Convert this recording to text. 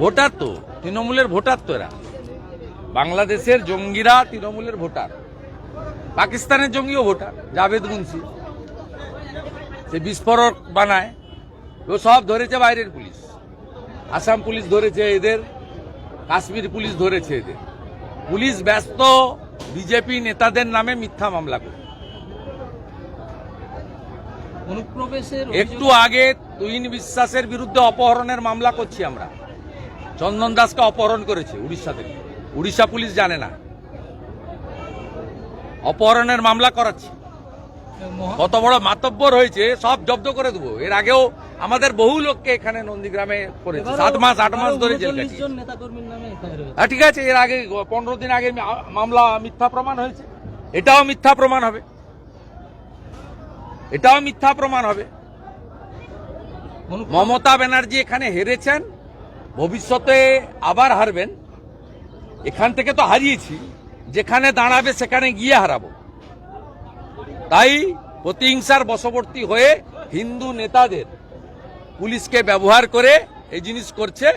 Voter তো তৃণমূলের voter তো এরা। বাংলাদেশের জঙ্গিরা তৃণমূলের ভোটার। পাকিস্তানের জঙ্গিও ভোটার জাভেদ মুন্সি। সে বিস্ফোরক বানায়। ও সব ধরেছে বাইরের পুলিশ। আসাম পুলিশ ধরেছে এদের কাশ্মীর পুলিশ ধরেছে এদের। পুলিশ ব্যস্ত বিজেপি নেতাদের নামে মিথ্যা মামলা করে। অনুপ্রবেশের একটু আগে তুহিন বিশ্বাসের বিরুদ্ধে অপহরণের মামলা করছি আমরা। চন্দন দাসকে অপহরণ করেছে উড়িষ্যা থেকে। উড়িষ্যা পুলিশ জানে না। অপহরণের মামলা করাচ্ছি। কত বড় মাতব্বর হয়েছে সব জব্দ করে দেবো। এর আগেও আমাদের বহু লোককে এখানে নন্দীগ্রামে করেছে। সাত মাস আট মাস ধরে জেল 39 কাটিয়েছে। জন নেতাকর্মীর নামে এফআইআর হয়েছে হ্যাঁ ঠিক আছে এর আগে পনেরো দিন আগে মামলা মিথ্যা প্রমাণ হয়েছে। এটাও মিথ্যা প্রমাণ হবে। এটাও মিথ্যা প্রমাণ হবে। মমতা ব্যানার্জি এখানে হেরেছেন। ভবিষ্যতে আবার হারবেন। এখান থেকে তো হারিয়েছি। যেখানে দাঁড়াবে সেখানে গিয়ে হারাবো। তাই প্রতিহিংসার বশবর্তী হয়ে হিন্দু নেতাদের পুলিশকে ব্যবহার করে এই জিনিস করছে